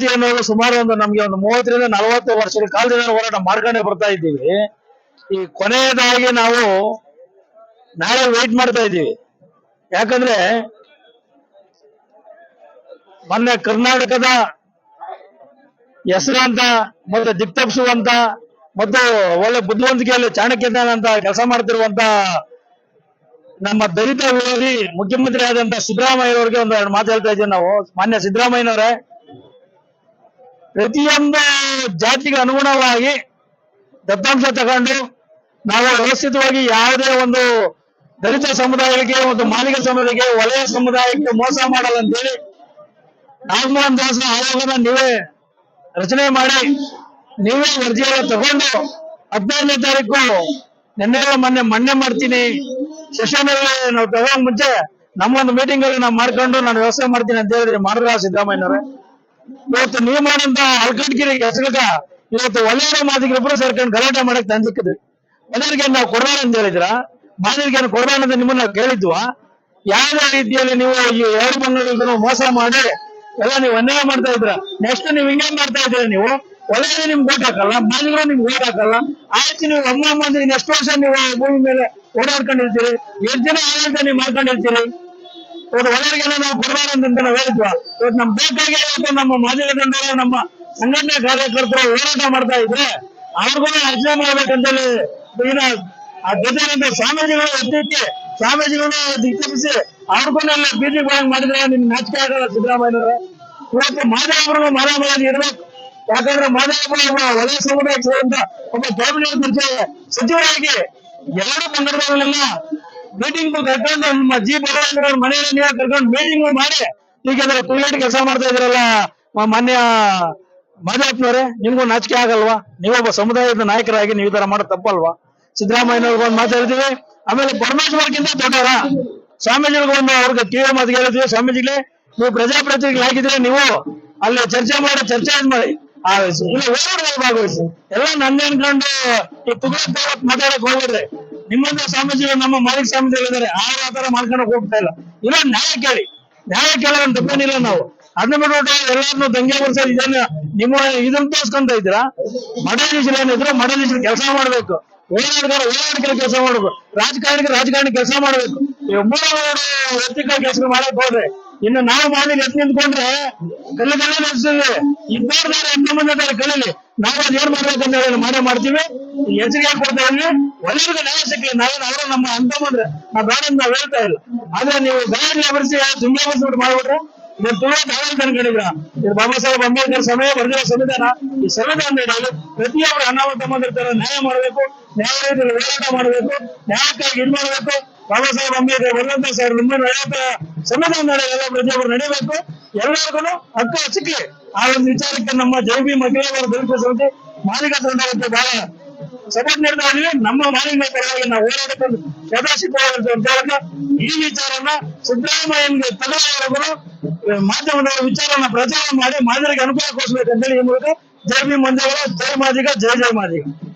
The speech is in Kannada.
ಮೀಸಲಾತಿ ಅನ್ನೋದು ಸುಮಾರು ಒಂದು ನಮ್ಗೆ ಒಂದು ಮೂವತ್ತರಿಂದ ನಲವತ್ತು ವರ್ಷದ ಕಾಲದಿಂದ ಹೋರಾಟ ಮಾಡ್ಕೊಂಡೇ ಬರ್ತಾ ಇದ್ದೀವಿ. ಈ ಕೊನೆಯದಾಗಿ ನಾವು ನಾಳೆ ವೇಟ್ ಮಾಡ್ತಾ ಇದ್ದೀವಿ. ಯಾಕಂದ್ರೆ ಮೊನ್ನೆ ಕರ್ನಾಟಕದ ಹೆಸರಾಂತ ಮತ್ತೆ ದಿಕ್ತಪ್ಸುವಂತ ಮತ್ತು ಒಳ್ಳೆ ಬುದ್ಧಿವಂತಿಕೆಯಲ್ಲಿ ಚಾಣಕ್ಯತನ ಅಂತ ಕೆಲಸ ಮಾಡ್ತಿರುವಂತ ನಮ್ಮ ದಲಿತ ವಿರೋಧಿ ಮುಖ್ಯಮಂತ್ರಿ ಆದಂತ ಸಿದ್ದರಾಮಯ್ಯನವರಿಗೆ ಒಂದು ಎರಡು ಮಾತು ಹೇಳ್ತಾ ಇದ್ದೀವಿ ನಾವು. ಮಾನ್ಯ ಸಿದ್ದರಾಮಯ್ಯನವರೇ ಪ್ರತಿಯೊಂದು ಜಾತಿಗೆ ಅನುಗುಣವಾಗಿ ದತ್ತಾಂಶ ತಗೊಂಡು ನಾವು ವ್ಯವಸ್ಥಿತವಾಗಿ ಯಾವುದೇ ಒಂದು ದಲಿತ ಸಮುದಾಯಕ್ಕೆ, ಒಂದು ಮಾಲಿಕ ಸಮುದಾಯಕ್ಕೆ, ವಲಯ ಸಮುದಾಯಕ್ಕೆ ಮೋಸ ಮಾಡಲ್ಲ ಅಂತೇಳಿ ನಾಗಮೋಹನ್ ದಾಸ್ ಆಯೋಗನ ನೀವೇ ರಚನೆ ಮಾಡಿ, ನೀವೇ ಅರ್ಜಿಯೆಲ್ಲ ತಗೊಂಡು ಹದಿನೈದನೇ ತಾರೀಕು ನಿನ್ನೆ ಮೊನ್ನೆ, ಮನ್ನೆ ಮಾಡ್ತೀನಿ. ಸೆಷನ್ ಅಲ್ಲಿ ನಾವು ತಗೊಂಡ್ ಮುಂಚೆ ನಮ್ಮ ಒಂದು ಮೀಟಿಂಗ್ ಅಲ್ಲಿ ನಾವು ಮಾಡ್ಕೊಂಡು ನಾನು ವ್ಯವಸ್ಥೆ ಮಾಡ್ತೀನಿ ಅಂತ ಹೇಳಿದ್ರೆ ಮಾಡಿದ್ರ ಸಿದ್ದರಾಮಯ್ಯನವರೇ. ಇವತ್ತು ನೀವು ಮಾಡಂತ ಅಲ್ಕಟ್ಗಿರಿ ಹೆಸರುಗ ಇವತ್ತು ಒಳ್ಳೆಯ ಮಾತಿಗೆ ಇಬ್ಬರು ಸೇರ್ಕೊಂಡು ಗಲಾಟೆ ಮಾಡಕ್ ತಂದು ಸಿಕ್ಕಿದ್ರಿ ಎಲ್ಲರಿಗೆ ನಾವು ಕೊಡೋಣ ಅಂತ ಹೇಳಿದ್ರ? ಮಾದಿರಿಗೆ ಕೊಡೋಣ ಅಂತ ನಿಮ್ಮನ್ನ ಕೇಳಿದ್ವಾ? ಯಾವ ರೀತಿಯಲ್ಲಿ ನೀವು ಈ ಎರಡು ಮಂಗಳೂರು ಮೋಸ ಮಾಡಿ ಎಲ್ಲ ನೀವು ಅನ್ಯಾಯ ಮಾಡ್ತಾ ಇದ್ರ ನೆಕ್ಸ್ಟ್ ನೀವು ಹಿಂಗೆ ಮಾಡ್ತಾ ಇದ್ದೀರಾ ನೀವು? ಒಳ್ಳೆಯ ನಿಮ್ಗೆ ಓಟ್ ಹಾಕಲ್ಲ ಮಾದಿಗಳು ನಿಮ್ಗೆ ಓಟ್ ಹಾಕಲ್ಲ. ಆಯ್ತು ನೀವು ಅಮ್ಮ ಮಂದಿ ಎಷ್ಟು ವರ್ಷ ನೀವು ಭೂಮಿ ಮೇಲೆ ಓಡಾಡ್ಕೊಂಡಿರ್ತೀರಿ? ಎಷ್ಟು ಜನ ಆಡಳಿತ ನೀವು ಮಾಡ್ಕೊಂಡಿರ್ತೀರಿ? ಇವತ್ತು ಒಳಗೆಲ್ಲ ನಾವು ಕೊಡಬಾರ ಅಂತ ನಾವು ಹೇಳಿದ್ವ? ಇವತ್ತು ನಮ್ ಬೇಕಾಗಿ ಇವತ್ತು ನಮ್ಮ ಮಾಜಿ ದಂಡರು ನಮ್ಮ ಸಂಘಟನೆ ಕಾರ್ಯಕರ್ತರು ಹೋರಾಟ ಮಾಡ್ತಾ ಇದ್ರೆ ಅವ್ರಿಗೂ ಅರ್ಚನೆ ಮಾಡ್ಬೇಕಂತೇಳಿ ಈಗ ಆ ಜೊತೆಗಿಂತ ಸ್ವಾಮೀಜಿಗಳು ಎದ್ದಿಕ್ಕೆ ಸ್ವಾಮೀಜಿಗಳು ದಿಕ್ಕಿಸಿ ಅವ್ರಿಗೂ ಎಲ್ಲ ಬೀದಿ ಒಳಗೆ ಮಾಡಿದ್ರೆ ನಿಮ್ ನಾಚಿಕೆ ಆಗಲ್ಲ ಸಿದ್ದರಾಮಯ್ಯನವ್ರೆ. ಇವತ್ತು ಮಾದೇವರು ಮಾರಾಮರಾಜಿ ಇರ್ಬೇಕು. ಯಾಕಂದ್ರೆ ಮಾದೇವರ ವಲಯ ಒಳ್ಳೆಯ ಸಮುದಾಯ ಒಬ್ಬ ಮಂತ್ರಿ, ಸಚಿವರಾಗಿ ಎರಡು ಸಂದರ್ಭಗಳನ್ನ ಮೀಟಿಂಗ್ ಕರ್ಕೊಂಡು ನಮ್ಮ ಜಿ ಬರೋದ್ರ ಮನೆಯಲ್ಲಿ ಕರ್ಕೊಂಡು ಮೀಟಿಂಗ್ ಮಾಡಿ, ಈಗ ಕುಳ್ಳೇಟ್ ಕೆಲಸ ಮಾಡ್ತಾ ಇದ್ರಲ್ಲ ಮಾನ್ಯ ಮಾದೇವಪ್ಪನವರೇ ನಿಮ್ಗೂ ನಾಚಿಕೆ ಆಗಲ್ವಾ? ನೀವೊಬ್ಬ ಸಮುದಾಯದ ನಾಯಕರಾಗಿ ನೀವು ಈ ತರ ಮಾಡೋದು ತಪ್ಪಲ್ವಾ? ಸಿದ್ದರಾಮಯ್ಯನವ್ರಿಗೆ ಒಂದು ಮಾತಾಡ್ತೀವಿ ಆಮೇಲೆ ಪರಮೇಶ್ವರ್ಗಿಂತ ದೊಡ್ಡವರ? ಸ್ವಾಮೀಜಿಗಳಿಗೆ ಒಂದು ಅವ್ರಿಗೆ ತೀವ್ರ ಮಾತು ಹೇಳಿದ್ವಿ ಸ್ವಾಮೀಜಿಗಳೇ, ನೀವು ಪ್ರಜಾಪ್ರತಿನಿಧಿಗಳಾಗಿದ್ರೆ ನೀವು ಅಲ್ಲಿ ಚರ್ಚೆ ಮಾಡಿ ಚರ್ಚೆ ಮಾಡಿ ಆ ಭಾಗವಹಿಸಿ. ಎಲ್ಲ ನನ್ನ ಅನ್ಕೊಂಡು ಈ ತುಗ ಮಾತಾಡಕ್ ಹೋಗ್ಬಿಡ್ರಿ ನಿಮ್ಮಂತ ಸ್ವಾಮೀಜಿಗಳು ನಮ್ಮ ಮಾಲಿಕ ಸ್ವಾಮೀಜಿಗಳು ಹೇಳಿದ್ದಾರೆ ಆರು ಆ ತರ ಮಾಡ್ಕೊಂಡು ಹೋಗ್ತಾ ಇಲ್ಲ. ಇಲ್ಲ ನ್ಯಾಯ ಕೇಳಿ? ನ್ಯಾಯ ಕೇಳೋನ್ ತಪ್ಪೇನಿಲ್ಲ ನಾವು. ಅದನ್ನ ಬಿಟ್ಬಿಟ್ಟು ಎಲ್ಲರನ್ನು ದಂಗೆ ಬರ್ಸೋದು ಇದನ್ನ ನಿಮ್ಮ ಇದನ್ನ ತೋರ್ಸ್ಕೊಂತ ಇದ್ದೀರಾ? ಮಡಲೀಶರು ಏನಿದ್ರು ಮಡಲೀಶರು ಕೆಲಸ ಮಾಡ್ಬೇಕು. ಓಡಾಡಿದ್ರೆ ಓಡಾಡಿಕೆ ಕೆಲಸ ಮಾಡ್ಬೇಕು. ರಾಜಕಾರಣಿಗೆ ರಾಜಕಾರಣಿ ಕೆಲಸ ಮಾಡ್ಬೇಕು. ಮೂರು ವ್ಯಕ್ತಿಗಳ ಕೆಲಸ ಮಾಡಕ್ ಹೋದ್ರೆ, ಇನ್ನು ನಾವು ಮಾಡಿ ಎತ್ ನಿಂತ್ಕೊಂಡ್ರೆ ಕಲ್ಲು ಕಲ್ಲು ನಡೆಸ್ತೀವಿ ಇಬ್ಬರು ಎಂಟು ಮಂದಿ ಕಲೀಲಿ ನಾವು ಅದ್ ಏನ್ ಮಾಡ್ಬೇಕಂತ ಹೇಳಿ ಮಾಡೇ ಮಾಡ್ತೀವಿ. ಹೆಸರಿಗೆ ಕೊಡ್ತಾ ಇದ್ವಿ. ಒಳ್ಳೆಯವ್ರಿಗೆ ನ್ಯಾಯ ಸಿಕ್ಲಿ ನಾವೇನು ಅವರು ನಮ್ಮ ಅಂತ ಬಂದ್ರೆ ನಾವು ಬೇಡ ನಾವ್ ಹೇಳ್ತಾ ಇಲ್ಲ. ಆದ್ರೆ ನೀವು ಗಾಡಿ ಬರ್ಸಿ ಸುಮ್ಮನೆ ಬರ್ಸ್ಬಿಟ್ಟು ಮಾಡ್ಬಿಟ್ರೆ, ನೀವು ತುಂಬಾ ತಾವೇನ್ ಅನ್ಕೊಂಡಿದ್ರ ಇದು ಬಾಬಾ ಸಾಹೇಬ್ ಅಂಬೇಡ್ಕರ್ ಸಮಯ ಬರ್ದಿರೋ ಸಂವಿಧಾನ, ಈ ಸಂವಿಧಾನದಲ್ಲಿ ಪ್ರತಿಯೊಬ್ಬರು ಅನಾಹುತ ತಮ್ಮಂದಿರ್ತಾರ ನ್ಯಾಯ ಮಾಡಬೇಕು, ನ್ಯಾಯ ರೀತಿಯಲ್ಲಿ ಹೋರಾಟ ಮಾಡಬೇಕು, ನ್ಯಾಯಕ್ಕಾಗಿ ಇದು ಮಾಡಬೇಕು. ಬಾಬಾ ಸಾಹೇಬ್ ಅಂಬೇಡ್ಕರ್ ಬರೆದಂತ ಸರ್, ನಿಮ್ಮ ನಡೆಯುತ್ತ ಸಂವಿಧಾನದಲ್ಲಿ ಎಲ್ಲ ಪ್ರತಿಯೊಬ್ಬರು ನಡೀಬೇಕು. ಎಲ್ಲರಿಗೂ ಹಕ್ಕು ಸಿಕ್ಲಿ. ಆ ಒಂದು ವಿಚಾರಕ್ಕೆ ನಮ್ಮ ಜೈಬಿ ಮಹಿಳೆಯರ ದಲಿತ ಸಮಿತಿ ಮಾಲಿಕ ತಂಡಕ್ಕೆ ಬಹಳ ಸಪೋರ್ಟ್ ಇದೀವಿ ನಮ್ಮ ಮಾಲಿನ್ಯ ಪರವಾಗಿ ನಾವು ಹೋರಾಡಿಕೊಂಡು ಸದಾಶಿವರಾಗಿರ್ತೀವಿ ಅಂತ ಈ ವಿಚಾರನ ಸಿದ್ದರಾಮಯ್ಯನಿಗೆ ತಲೆಯವರೆಗೂ ಮಾಧ್ಯಮದ ವಿಚಾರನ ಪ್ರಚಾರ ಮಾಡಿ ಮಾದರಿಗೆ ಅನುಕೂಲ ಕೊಡಿಸ್ಬೇಕಂತೇಳಿ ಈ ಮೂಲಕ ಜೈ ಭೀಮ್ ಮಂದಿರ ಜೈ ಮಾದಿಗ, ಜೈ ಜೈ ಮಾದಿಗ.